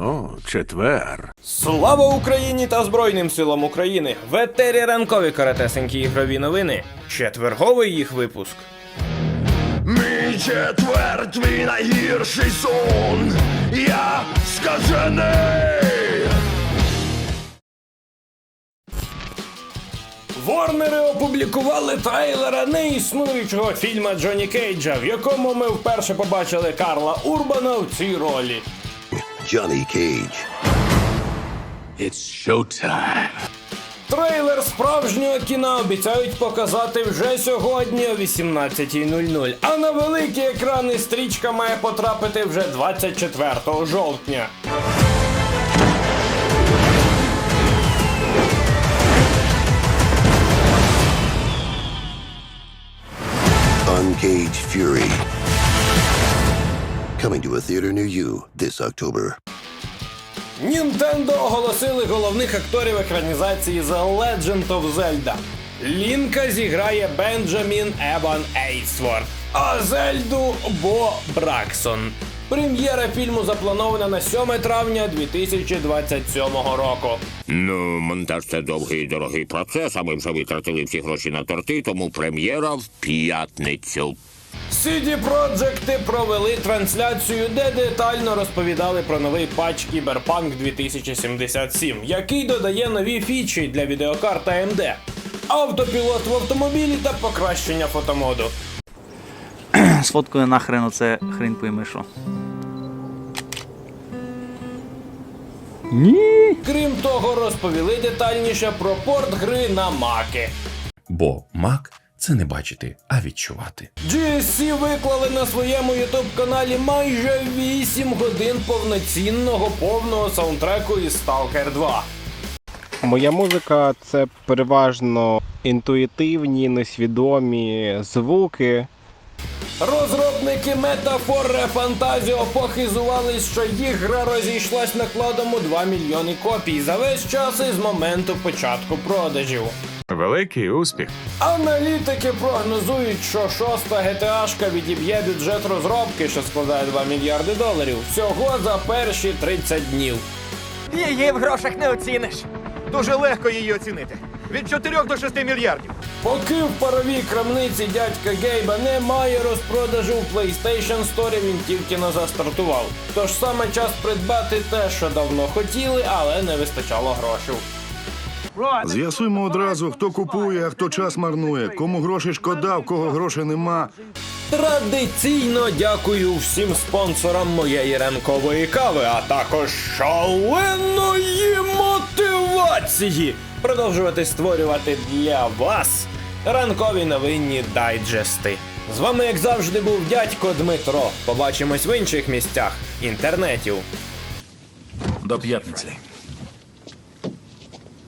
О, четвер. Слава Україні та Збройним силам України! В етері ранкові каратесенькі ігрові новини. Четверговий їх випуск. Мій четвер, твій найгірший сон. Я скажений. Ворнери опублікували трейлера неіснуючого фільма Джонні Кейджа, в якому ми вперше побачили Карла Урбана в цій ролі. Johnny Cage. It's showtime. Трейлер справжнього кіна обіцяють показати вже сьогодні о 18.00, а на великі екрани стрічка має потрапити вже 24 жовтня. Uncaged Fury. Coming to a theater near you this October. Нінтендо оголосили головних акторів екранізації The Legend of Zelda. Лінка зіграє Бенджамін Ебан Ейсворт, а Зельду Бо Браксон. Прем'єра фільму запланована на 7 травня 2027 року. Ну, монтаж це довгий і дорогий процес, а ми вже витратили всі гроші на торти, тому прем'єра в п'ятницю. CD Projekt провели трансляцію, де детально розповідали про новий патч Cyberpunk 2077, який додає нові фічі для відеокарт AMD, автопілот в автомобілі та покращення фотомоду. Сфоткаю нахрен оце хрін пойми що. Крім того, розповіли детальніше про порт гри на маки. Бо мак це не бачити, а відчувати. GSC виклали на своєму ютуб каналі майже 8 годин повноцінного повного саундтреку із Stalker 2. Моя музика це переважно інтуїтивні, несвідомі звуки. Розробники Метафоре Фантазіо похизувались, що їх гра розійшлась накладом у 2 мільйони копій за весь час із моменту початку продажів. Великий успіх. Аналітики прогнозують, що шоста GTA-шка відіб'є бюджет розробки, що складає 2 мільярди доларів, всього за перші 30 днів. Її в грошах не оціниш. Дуже легко її оцінити. Від 4 до 6 мільярдів. Поки в паровій крамниці дядька Гейба немає розпродажу в PlayStation Store, він тільки не застартував. Тож саме час придбати те, що давно хотіли, але не вистачало грошей. З'ясуємо одразу, хто купує, а хто час марнує. Кому гроші шкода, в кого грошей нема. Традиційно дякую всім спонсорам моєї ранкової кави, а також шаленої мотивації продовжувати створювати для вас ранкові новинні дайджести. З вами, як завжди, був дядько Дмитро. Побачимось в інших місцях інтернетів. До п'ятниці.